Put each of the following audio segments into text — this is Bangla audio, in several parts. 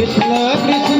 কৃষ্ণ কৃষ্ণ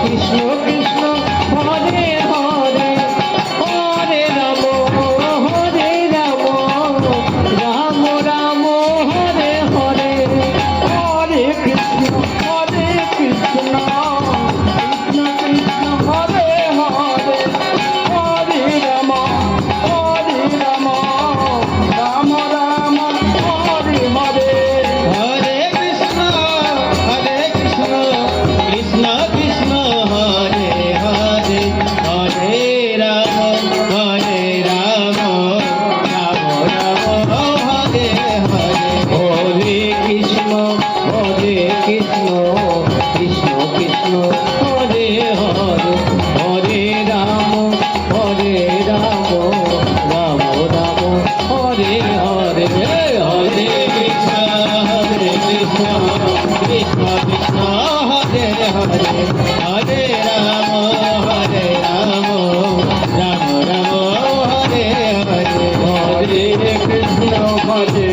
Krishna. মাঝে